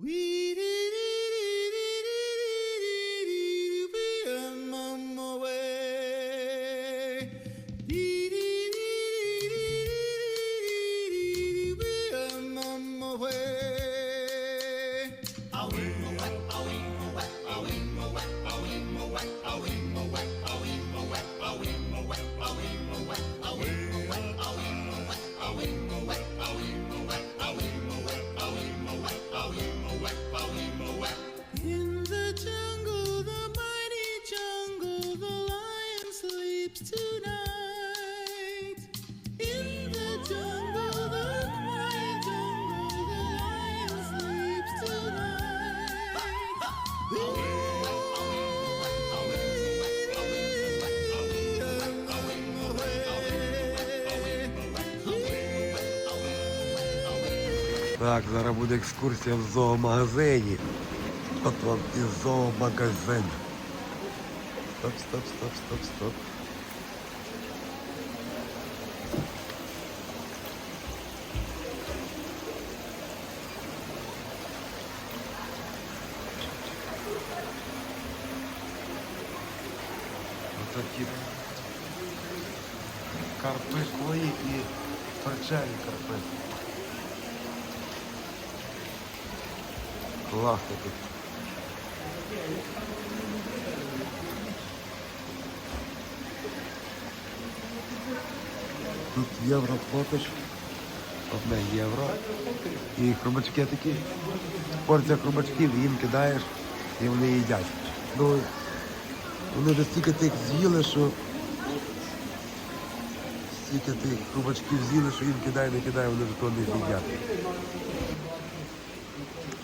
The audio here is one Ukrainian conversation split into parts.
We Так, зараз буде екскурсія в зоомагазині. От вам і зоомагазин. Стоп, стоп, стоп, стоп, стоп. Класно тут. Тут євро платиш. Одне євро. І хробачки такі. Порція хробачків, їм кидаєш і вони їдять. Ну, вони вже стільки тих з'їли, що стільки тих хробачків з'їли, що їм кидає, не кидає, вони вже того не з'їдять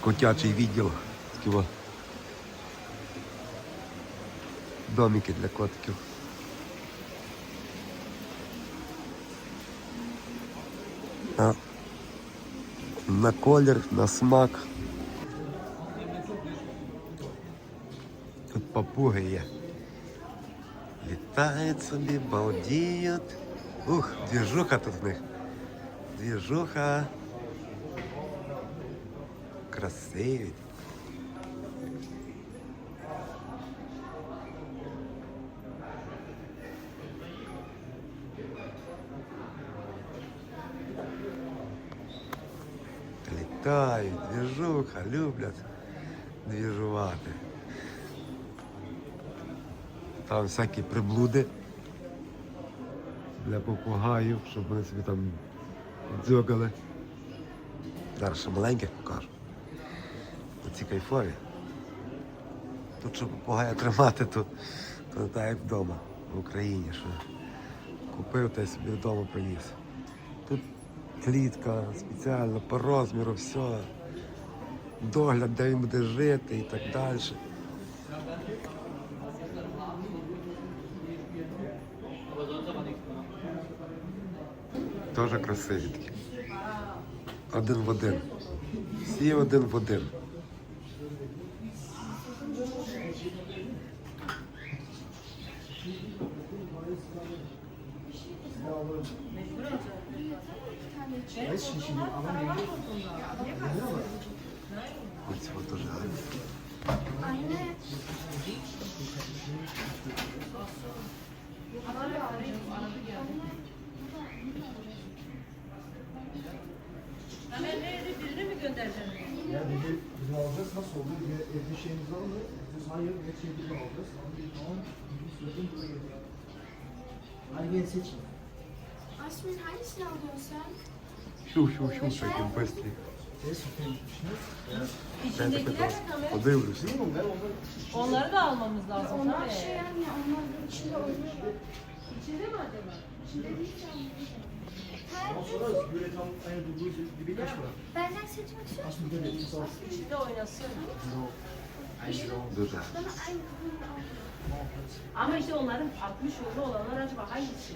котячий відділ. Такі о. Домики для котиків. На, на колір, на смак. Тут папуги є. Літають собі, балдіють. Ух, двіжуха тут в них. Двіжуха. Красиві. Літають, двіжуха, люблять двіжувати. Там всякі приблуди для попугаїв, щоб вони собі там дзьогали. Зараз ще маленьких покажу. Ці кайфові. Тут, щоб попугая тримати, то, то так як вдома, в Україні, що купив та й собі вдома приніс. Тут клітка спеціальна по розміру, все. Догляд, де він буде жити і так далі. Теж красиві такі. Один в один. Всі один в один. Anne. Hemen neydi birini mi göndereceğim? Ya dedi biz alacağız nasıl olur diye evde şeyimizi aldı. Biz hayır ne çevirip alacağız. Ama dedi tamam bizim sözüm burada geliyor. Hadi gel seçin. Asmin hangisini alıyorsun sen? Şu şu şu seçim pastayı. İçindekiler de kamera. Onları da almamız lazım. Onlar şey yani onlar içinde oynuyor. İçinde mi acaba? İçinde değil sonra seçmek istiyor? Aslında böyle. İçinde oynasın. Dur da. Ama işte onların 60 yolu olanlar acaba hangisi?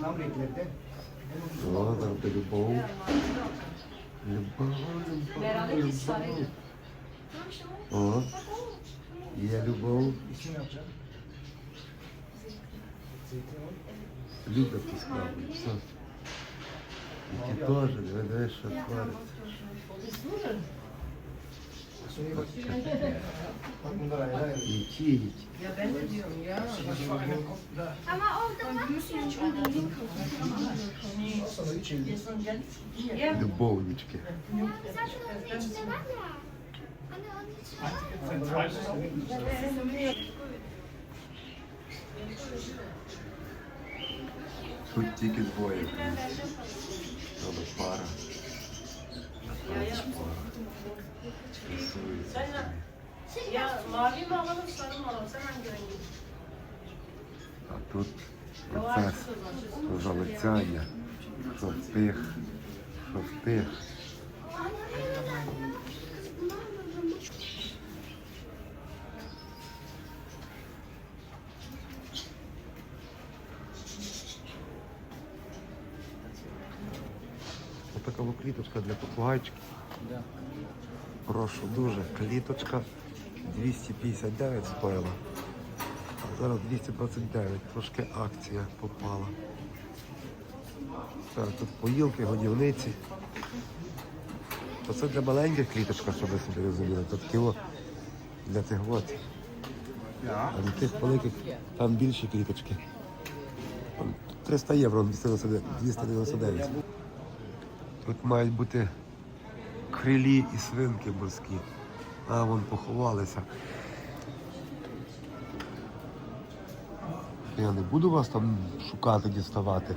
Tam renklerde. Doğru da bir. Любов, любов, Beraber ikisi sarıydı. любов. Tamam işte o. О, є любов. İsim yapacağım. Zeytin var. Люблять ту справу. Все. І ті теж, диви, диви, що твориться. Şuraya bak. Bak bunlar ayrı ayrı. İki yiğit. Ama orada bak sen çok iyi Al sana üç elli. Любовнички. Zaten onun içinde var ya. Hani onun içinde var. Тут тільки двоє. Там пара. А там Ya mavi mi alalım sarı mı alalım? Sen hangi rengi? А тут процес залицяння. Що тих, що тих. Кліточка для попугайчиків. Прошу дуже. Кліточка 259 стоїла. А зараз 229. Трошки акція попала. Так, тут поїлки, годівниці. То це для маленьких кліточка, щоб ви собі розуміли. Тут кіло для цих от. А для тих великих там більші кліточки. 300 євро, 299. 299. Тут мають бути крилі і свинки морські. А вон поховалися. Я не буду вас там шукати, діставати.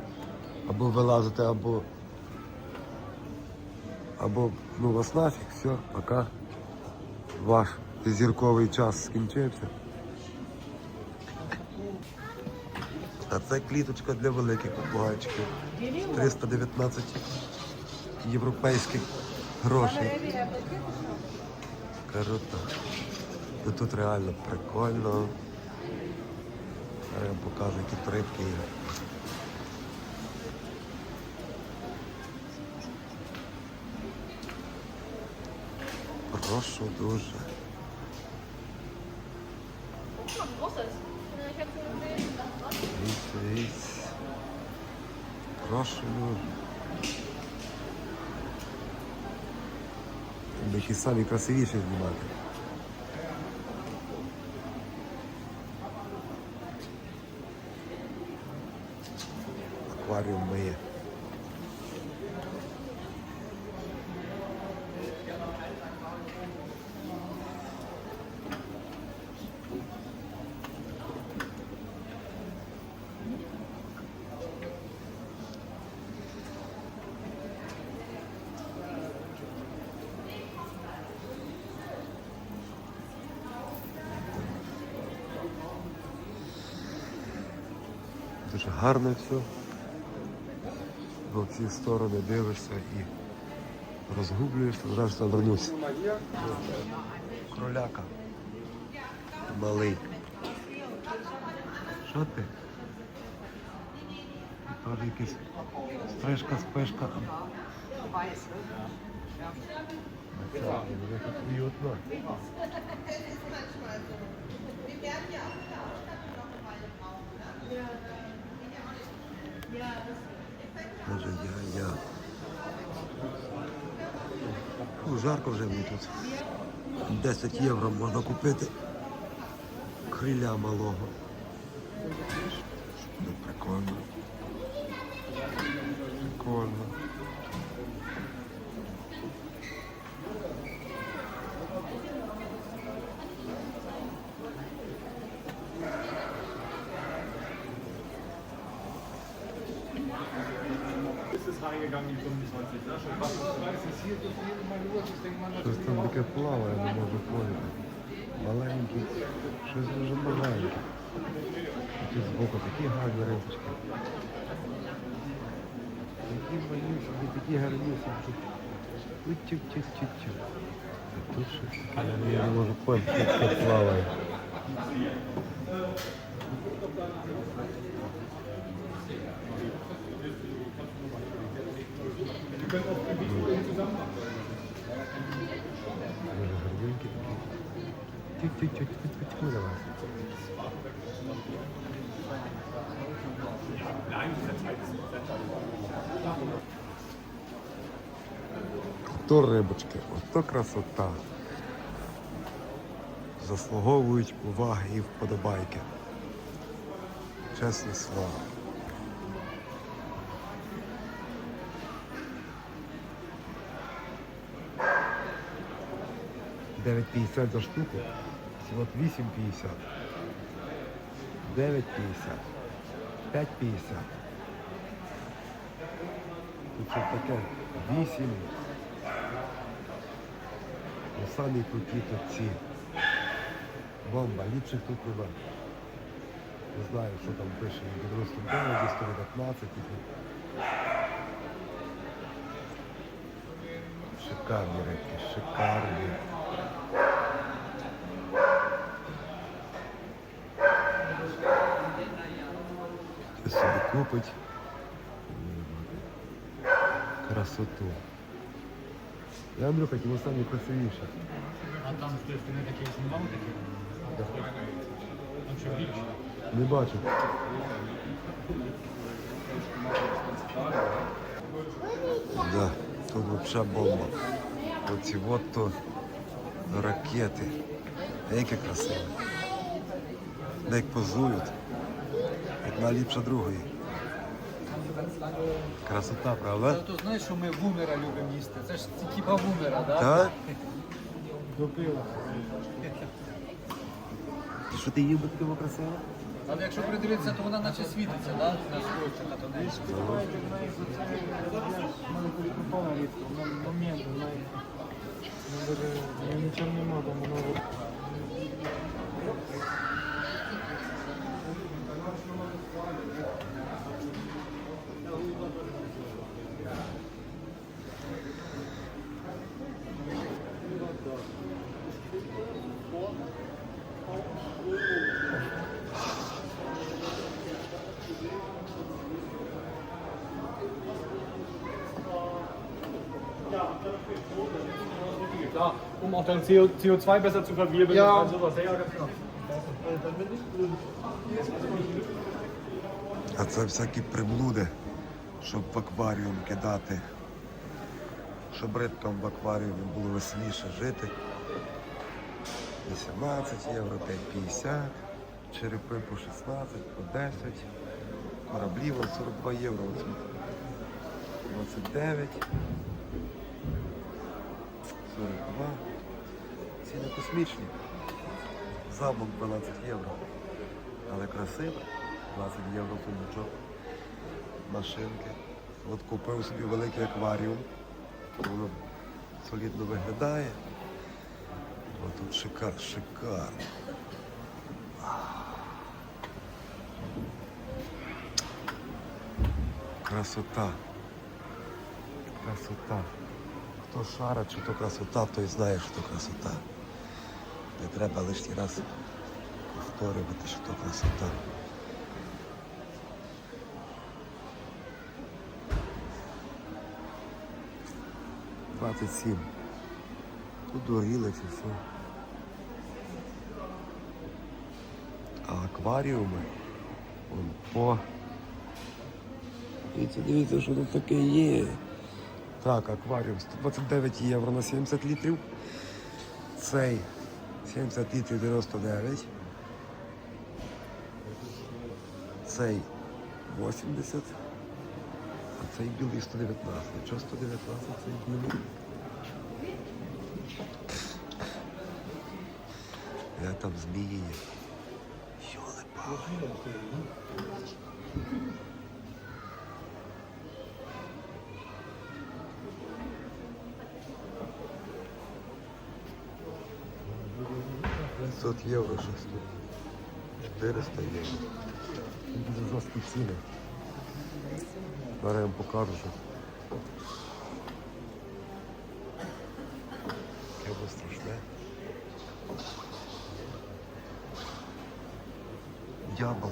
Або вилазити, або. Або ну вас нафіг, все, пока. Ваш зірковий час скінчився. А це кліточка для великих попугайчиків. 319 європейських грошей. Круто. Ну тут реально прикольно. Я вам покажу, які рибки є. Прошу дуже. Дивіться, дивіться. Прошу дуже. Які самі красивіші знімати. Акваріум моє. Дуже гарно все. В ці сторони дивишся і розгублюєшся, зараз там вернусь. Кроляка. Малий. Що ти? Тут якийсь стрижка, спишка. Уютно. Боже, я, я. Ну, жарко вже мені тут. 10 євро можна купити криля малого. Ну, прикольно. Прикольно. Щось там таке плаває, не можу поняти. Маленький, щось дуже маленьке. Тут збоку такі гарні рибочки. Такі малюсенькі, такі гарнюсенькі. Чик-чик-чик-чик. А тут щось таке, я не можу поняти, що таке плаває. Дуже гарненькі такі. Тик-тик-тик-тик-тик давай. Ото рибочки, ото красота. заслуговують уваги і вподобайки. Чесне слово. Дев'ять п'ятдесят за штуку. От вісім п'ятдесят. Дев'ять п'ятдесят. П'ять п'ятдесят. Тут що таке? Вісім. Ну, самі круті тут ці. Бомба, ліпших тут нема. Не знаю, що там пише. 99, 119. типу. Шикарні рибки, шикарні. Купить. Красоту. Я Андрюха, ті самі красивіші. А там з тої сторони такі знімали такі? Там що більше? Не бачу. Да, тут вообще бомба. Оці от то ракети. Які красиві. Як позують. Одна ліпша другої. Красота, правда? То знаєш, що ми бумера любимо їсти. Це ж типа бумера, да? Так? До пива. Що ти їв би таке красиве? Але якщо придивитися, то вона наче світиться, да? На скотчі, на тонечку. момент, знаєте. Ну, нічого не можу, воно Klar, um auch dann CO, CO2 besser zu verwirbeln Ja. und sowas. Ja, ganz genau. А це всякі приблуди, щоб в акваріум кидати. Щоб рибкам в акваріумі було веселіше жити. 18 євро, 5,50, черепи по 16, по 10, кораблі 42 євро. 29, 42. Ціни космічні. Замок 12 євро. Але красиво. 20 євро сундучок. Машинки. От купив собі великий акваріум. Воно солідно виглядає. О, тут шикар, шикарно. Красота. Красота. Хто шарить, що то красота, той знає, що то красота. Не треба лишній раз повторювати, що то красота. Двадцять сім. Тут дорогіло чи все. А акваріуми вон по. Дивіться, дивіться, що тут таке є. Так, акваріум 129 євро на 70 літрів. Цей 70 літрів 99. Цей 80. А цей білий 119. Що 119 цей білий? Я там змії. Йолипа. 500 євро щось тут. 400 євро. Дуже жорсткі ціни. Зараз я вам покажу. Яке було страшне. Дябл.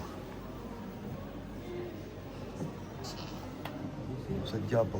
Це дябл.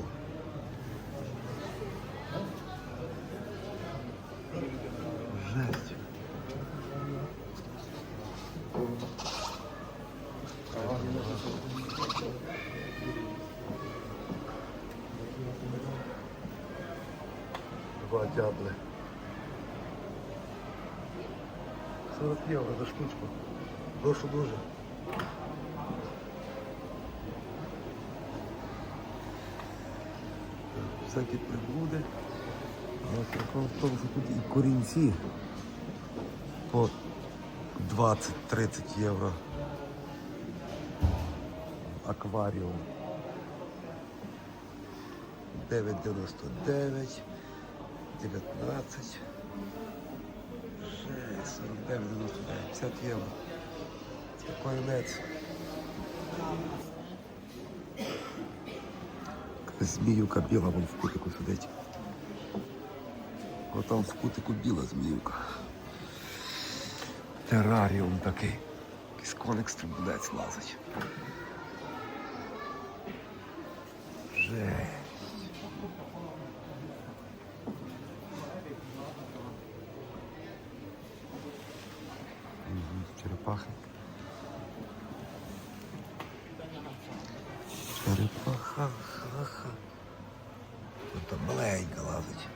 Всякі приблуди. Але прикол в тому, що тут і корінці по 20-30 євро. Акваріум. 9,99, 19, 6, 49, 99, 50 євро. Спокойнець. Зміюка біла вон в кутику сидить. О там в кутику біла зміюка. Тераріум такий. Якийсь коник стрибунець лазить. Жесть. Мгм, Черепахи. Черепаха, Ха-ха. Тут там маленька лазить.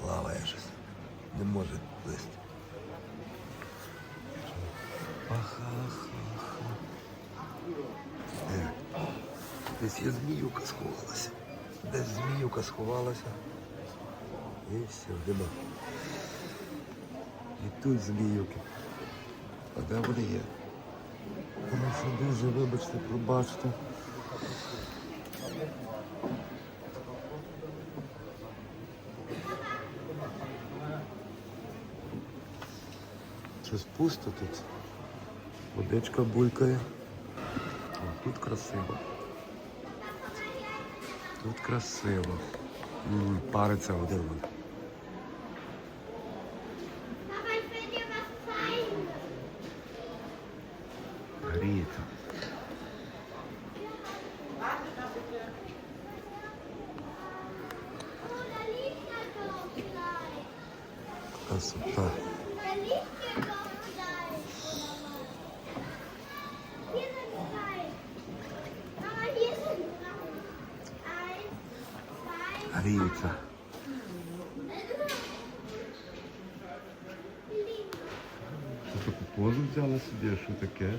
Плаває щось. Не може плисти. Ха-ха-ха. Е, Десь є зміюка сховалася. Десь зміюка сховалася. І все, нема. І тут зміюки. А де вони є? Прошу дуже, вибачте, пробачте. Щось пусто тут. Водичка булькає. О, тут красиво. Тут красиво. М, Париться один. гріються. Це таку позу взяла собі, що таке?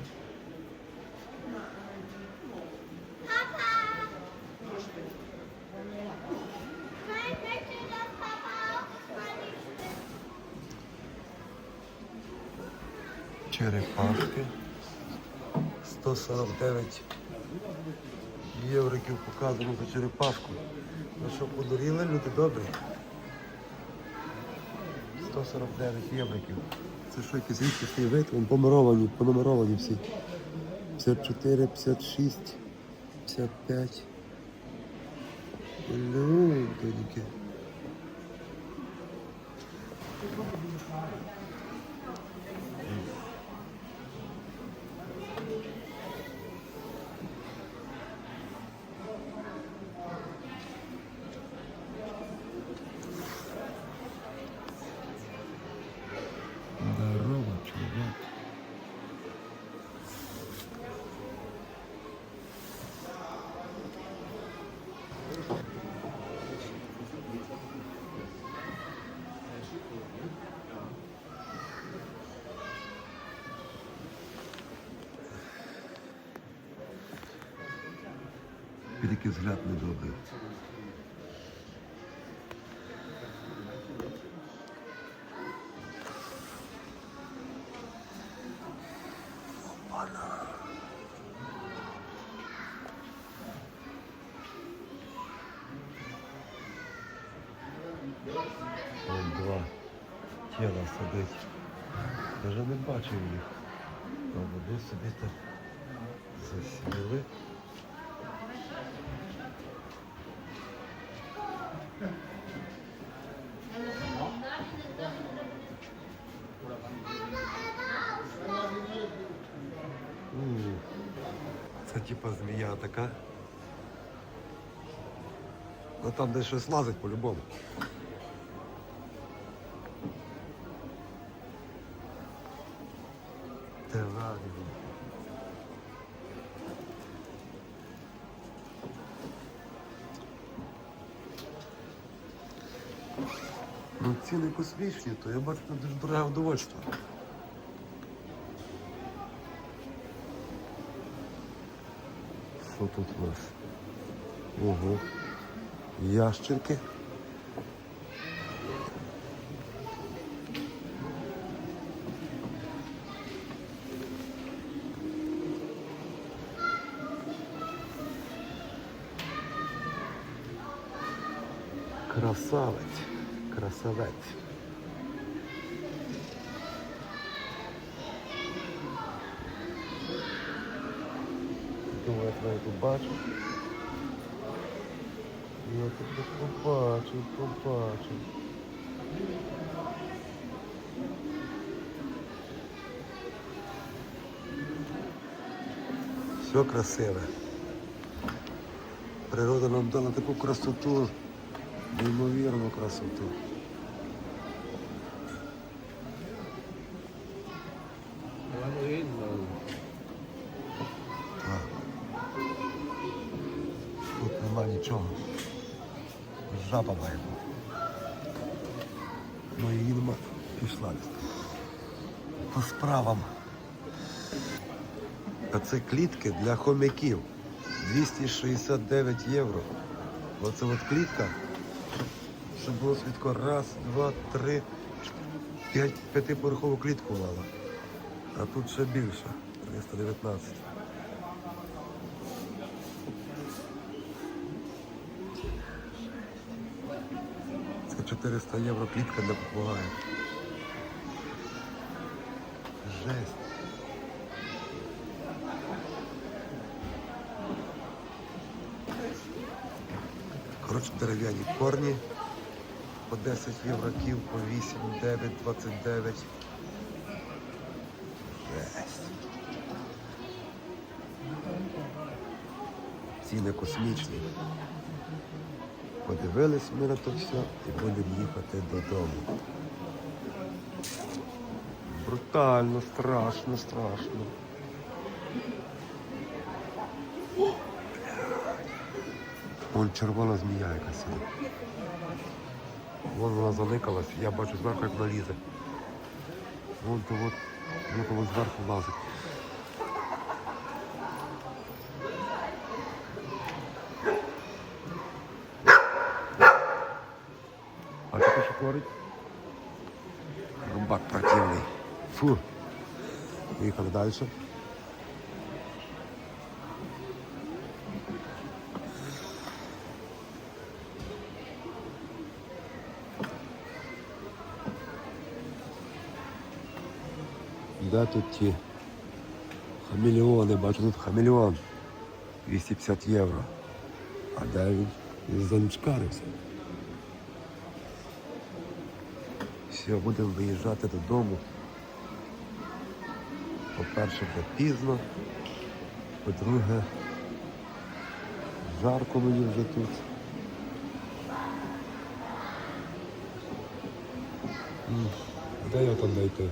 Черепашки 149 показано за черепашку. Ну що, подуріли люди добрі? 149 євриків. Це що, якийсь рідкісний вид? Вон помировані, понумеровані всі. 54, 56, 55. Людоньки. Здорово, Тільки взгляд недобрий. Типа змія така. Ну там десь щось лазить по-любому. Ну ціни космічні, то я бачу, це дуже дороге удовольствие. Що тут у нас? Ого. Ящерки. Красавець. Красавець. Я тут бачу. Я тебе побачив, побачив. Все красиве. Природа нам дала таку красоту, неймовірну красоту. Жаба має бути. Ну її нема. Пішла. По справам. А це клітки для хомяків. 269 євро. Оце от клітка. Щоб було свідко раз, два, три, п'ять, п'ятиповерхову клітку мала. А тут ще більше. 319. Це 400 євро клітка для попугая. Жесть. Коротше, дерев'яні корні по 10 євроків, по 8, 9, 29. Жесть. Ціни космічні. Подивились ми на то все і будемо їхати додому. Брутально, страшно, страшно. Вон червона змія якась сидить. Вон вона заникалась, я бачу зверху, як вона лізе. Вон то от, вон то зверху лазить. А ти що творить? Рубак противний. Фу. Поїхали далі. Де тут ті хамелеони? Бачу, тут хамелеон. 250 євро. А де він? Він занучкарився. Все, будемо виїжджати додому. По-перше, вже пізно. По-друге, жарко мені вже тут. Де його там знайти?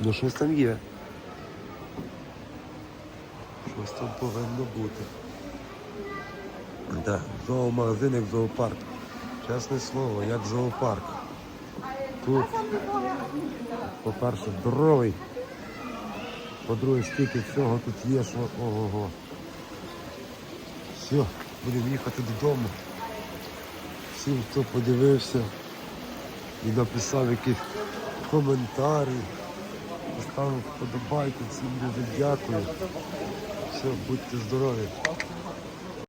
Ну щось там є. Щось там повинно бути. Да, зоомагазин як зоопарк. Чесне слово, як зоопарк. Тут, по-перше, здоровий. По-друге, стільки всього тут є, що ого-го. Все, будемо їхати додому. Всім, хто подивився і написав якийсь коментарі, поставив вподобайку, всім дуже дякую. Все, будьте здорові.